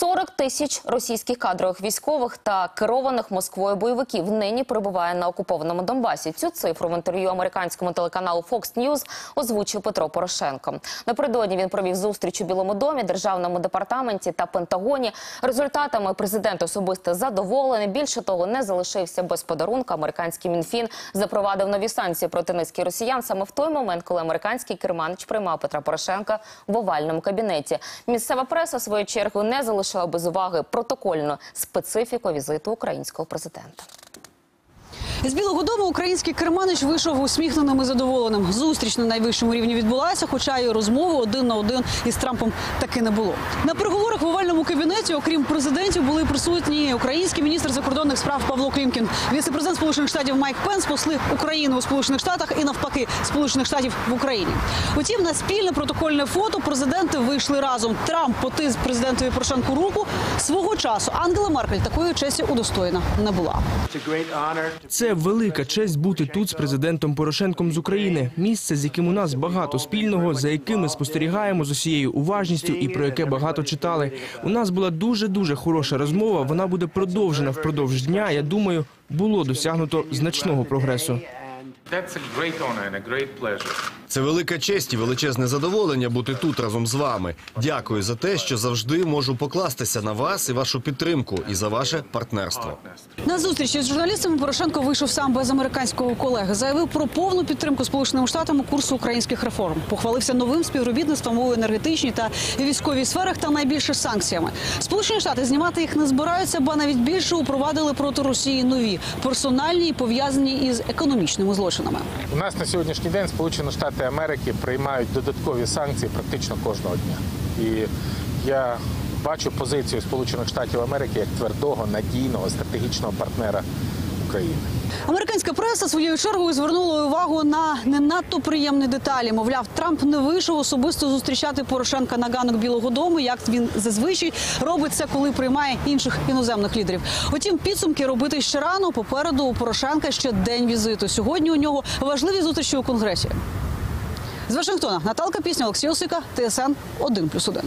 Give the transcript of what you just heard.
40 тисяч російських кадрових військових та керованих Москвою бойовиків нині перебуває на окупованому Донбасі. Цю цифру в інтерв'ю американському телеканалу Fox News озвучив Петро Порошенко. Напередодні він провів зустріч у Білому домі, державному департаменті та Пентагоні. Результатами президент особисто задоволений. Більше того, не залишився без подарунка. Американський мінфін запровадив нові санкції проти низки росіян саме в той момент, коли американський керманич приймав Петра Порошенка в овальному кабінеті. Місцева преса в свою чергу не залишила без уваги протокольну специфіку візиту українського президента. З Білого Дому український керманич вийшов усміхненим і задоволеним. Зустріч на найвищому рівні відбулася, хоча і розмови один на один із Трампом таки не було. На переговорах в овальному кабінеті, окрім президентів, були присутні український міністр закордонних справ Павло Клімкін, віце-президент Сполучених Штатів Майк Пенс, посли України у Сполучених Штатах і навпаки Сполучених Штатів в Україні. Утім, на спільне протокольне фото президенти вийшли разом. Трамп потис президентові Порошенку руку. Свого часу Ангела Меркель такої честі удостоєна не була. Це велика честь бути тут з президентом Порошенком з України. Місце, з яким у нас багато спільного, за яким ми спостерігаємо з усією уважністю і про яке багато читали. У нас була дуже дуже хороша розмова. Вона буде продовжена впродовж дня. Я думаю, було досягнуто значного прогресу. That's a great honor and a great pleasure. Це велика честь і величезне задоволення бути тут разом з вами. Дякую за те, що завжди можу покластися на вас і вашу підтримку, і за ваше партнерство. На зустрічі з журналістами Порошенко вийшов сам без американського колеги. Заявив про повну підтримку Сполученими Штатами курсу українських реформ. Похвалився новим співробітництвом у енергетичній та військовій сферах та найбільше санкціями. Сполучені Штати знімати їх не збираються, ба навіть більше упровадили проти Росії нові персональні і пов'язані із економічними злочинами. У нас на сьогоднішній день Сполучені Штати Америки приймають додаткові санкції практично кожного дня. І я бачу позицію Сполучених Штатів Америки як твердого, надійного, стратегічного партнера України. Американська преса своєю чергою звернула увагу на не надто приємні деталі. Мовляв, Трамп не вийшов особисто зустрічати Порошенка на ганок Білого Дому, як він зазвичай робить це, коли приймає інших іноземних лідерів. Утім, підсумки робити ще рано. Попереду у Порошенка ще день візиту. Сьогодні у нього важливі зустрічі у конгресі. З Вашингтона Наталка Пісня, Олексій Осика, ТСН 1+,1.